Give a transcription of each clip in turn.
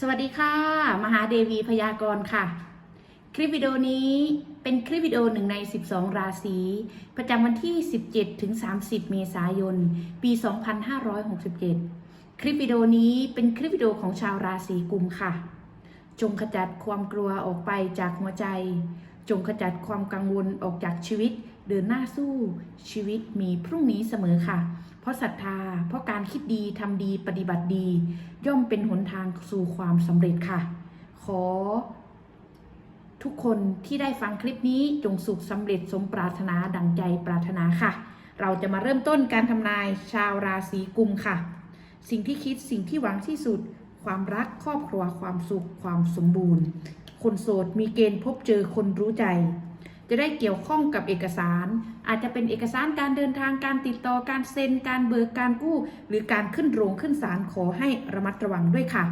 สวัสดีค่ะ มหาเดวีพยากรณ์ค่ะ คลิปวิดีโอนี้เป็นคลิปวิดีโอหนึ่งใน 12 ราศีประจำวันที่ 17 ถึง 30 เมษายน ปี 2567 คลิปวิดีโอนี้เป็นคลิปวิดีโอของชาวราศีกุมค่ะ จงขจัดความกลัวออกไปจากหัวใจ จงขจัดความกังวลออกจากชีวิต เดินหน้าสู้ชีวิตมีพรุ่งนี้เสมอค่ะ เพราะศรัทธา เพราะการคิดดีทำดีปฏิบัติดี ย่อมเป็นหนทางสู่ความสำเร็จค่ะ ขอ ทุกคนที่ได้ฟังคลิปนี้จงสุขสำเร็จสมปรารถนาดังใจปรารถนาค่ะ เราจะมาเริ่มต้นการทำนายชาวราศีกุมค่ะ สิ่งที่คิดสิ่งที่หวังที่สุดความรักครอบครัวความสุขความสมบูรณ์ คนโสดมีเกณฑ์พบเจอคนรู้ใจ จะได้เกี่ยวข้องกับเอกสาร อาจจะเป็นเอกสารการเดินทางการติดต่อการเซ็น การเบิกการกู้ หรือการขึ้นโรงขึ้นศาลขอให้ระมัดระวังด้วยค่ะ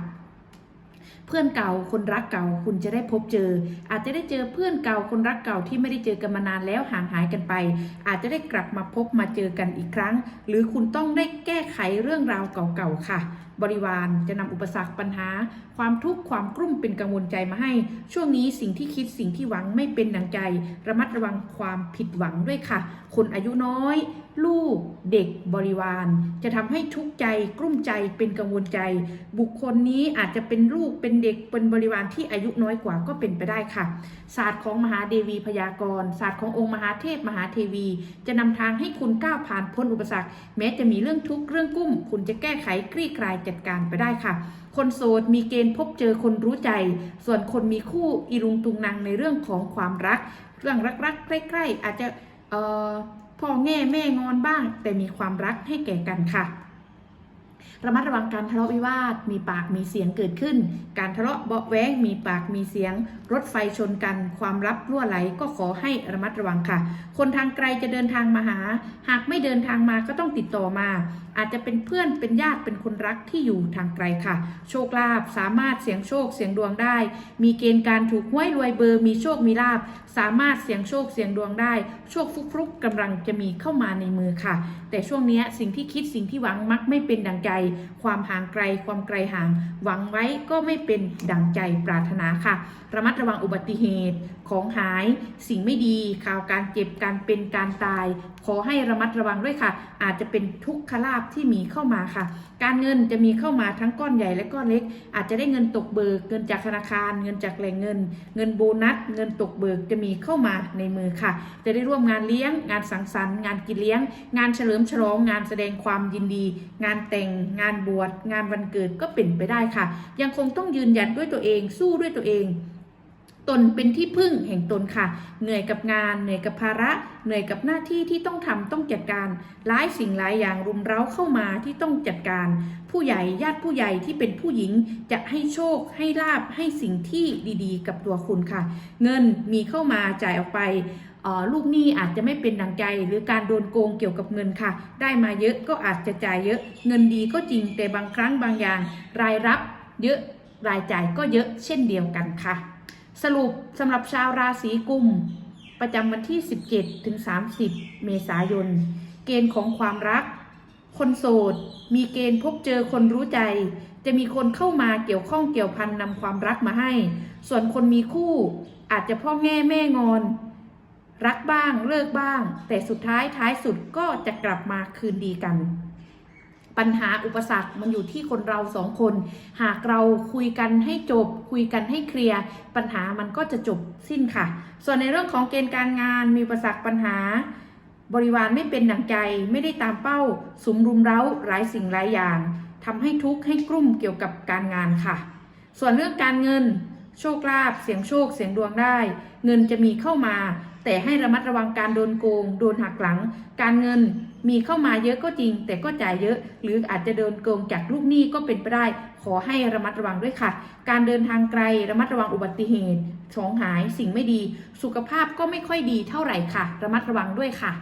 เพื่อนเก่าคนรักเก่าคุณจะได้พบเจอ อาจจะได้เจอเพื่อนเก่าคนรักเก่าที่ไม่ได้เจอกันมานานแล้วห่างหายกันไป อาจจะได้กลับมาพบมาเจอกันอีกครั้ง หรือคุณต้องได้แก้ไขเรื่องราวเก่าๆค่ะ บริวารจะนำอุปสรรคปัญหา ความทุกข์ความกลุ้มเป็นกังวลใจมาให้ ช่วงนี้สิ่งที่คิดสิ่งที่หวังไม่เป็นดังใจ ระมัดระวังความผิดหวังด้วยค่ะ คนอายุน้อย ลูกเด็กบริวาร จะทำให้ทุกข์ใจกลุ้มใจเป็นกังวลใจ บุคคลนี้อาจจะเป็นลูกเป็นเด็กเป็นบริวารที่อายุน้อยกว่าก็เป็นไปได้ค่ะ ศาสตร์ของมหาเดวีพยากรณ์ศาสตร์ขององค์มหาเทพมหาเทวี จะนำทางให้คุณก้าวผ่านพ้นอุปสรรค แม้จะมีเรื่องทุกข์เรื่องกุ้ม คุณจะแก้ไขคลี่คลายจัดการไปได้ค่ะคนโสดมีเกณฑ์พบเจอคนรู้ใจ ส่วนคนมีคู่อีรุงตุงนางในเรื่องของความรัก เรื่องรักๆใกล้ ๆ อาจจะเอ่อ พ่อแง่แม่งอนบ้าง แต่มีความรักให้แก่กันค่ะ ระมัดระวังการทะเลาะวิวาท มีปากมีเสียงเกิดขึ้น การทะเลาะเบาะแว้งมีปากมีเสียง รถไฟชนกัน ความลับรั่วไหลก็ขอให้ระมัดระวังค่ะ คนทางไกลจะเดินทางมาหา หากไม่เดินทางมาก็ต้องติดต่อมา อาจจะเป็นเพื่อนเป็นญาติเป็นคนรักที่อยู่ทางไกลค่ะ โชคลาภสามารถเสียงโชคเสียงดวงได้ มีเกณฑ์การถูกหวยรวยเบอร์มีโชคมีลาภสามารถเสียงโชคเสียงดวงได้ โชคฟุกฟุกกำลังจะมีเข้ามาในมือค่ะ แต่ช่วงนี้สิ่งที่คิดสิ่งที่หวังมักไม่เป็นดังใจความห่างไกล ความไกลห่าง หวังไว้ก็ไม่เป็นดังใจปรารถนาค่ะ ระมัดระวังอุบัติเหตุของหาย สิ่งไม่ดี ข่าวการเจ็บการเป็นการตาย ขอให้ระมัดระวังด้วยค่ะ อาจจะเป็นทุกขลาภที่มีเข้ามาค่ะ การเงินจะมีเข้ามาทั้งก้อนใหญ่และก้อนเล็ก อาจจะได้เงินตกเบิกเงินจากธนาคาร เงินจากแหล่งเงิน เงินโบนัส เงินตกเบิกจะมีเข้ามาในมือค่ะ จะได้ร่วมงานเลี้ยง งานสังสรรค์ งานกินเลี้ยง งานเฉลิมฉลอง งานแสดงความยินดี งานแต่งงานบวชงานวันเกิดก็เป็นไปได้ค่ะ ยังคงต้องยืนหยัดด้วยตัวเองสู้ด้วยตัวเอง ตนเป็นที่พึ่งแห่งตนค่ะ เหนื่อยกับงาน เหนื่อยกับภาระ เหนื่อยกับหน้าที่ที่ต้องทำต้องจัดการ หลายสิ่งหลายอย่างรุมเร้าเข้ามาที่ต้องจัดการ ผู้ใหญ่ญาติผู้ใหญ่ที่เป็นผู้หญิงจะให้โชค ให้ลาบให้สิ่งที่ดีๆ กับตัวคุณค่ะ เงินมีเข้ามาจ่ายออกไปลูกหนี้อาจจะไม่เป็นดังใจ หรือการโดนโกงเกี่ยวกับเงินค่ะ ได้มาเยอะก็อาจจะจ่ายเยอะ เงินดีก็จริงแต่บางครั้งบางอย่าง รายรับเยอะรายจ่ายก็เยอะเช่นเดียวกันค่ะ สรุปสำหรับชาวราศีกุม ประจำวันที่ 17ถึง30 เมษายน เกณฑ์ของความรัก คนโสด มีเกณฑ์พบเจอคนรู้ใจ จะมีคนเข้ามาเกี่ยวข้องเกี่ยวพันนำความรักมาให้ ส่วนคนมีคู่ อาจจะพ่อแง่แม่งอน รักบ้างเลิกบ้าง แต่สุดท้ายท้ายสุดก็จะกลับมาคืนดีกัน ปัญหาอุปสรรคมันอยู่ที่คนเราสองคน หากเราคุยกันให้จบ คุยกันให้เคลียร์ปัญหามันก็จะจบสิ้นค่ะ ส่วนในเรื่องของเกณฑ์การงานมีอุปสรรคปัญหา บริวารไม่เป็นหนังใจไม่ได้ตามเป้าสุมรุมเร้าหลายสิ่งหลายอย่างทำให้ทุกข์ให้กลุ่มเกี่ยวกับการงานค่ะ ส่วนเรื่องการเงินโชคลาภเสียงโชคเสียงดวงได้ เงินจะมีเข้ามา แต่ให้ระมัดระวังการโดนโกง โดนหักหลัง การเงินมีเข้ามาเยอะก็จริง แต่ก็จ่ายเยอะ หรืออาจจะโดนโกงจากลูกหนี้ก็เป็นไปได้ ขอให้ระมัดระวังด้วยค่ะ การเดินทางไกลระมัดระวังอุบัติเหตุของหายสิ่งไม่ดี สุขภาพก็ไม่ค่อยดีเท่าไหร่ค่ะ ระมัดระวังด้วยค่ะ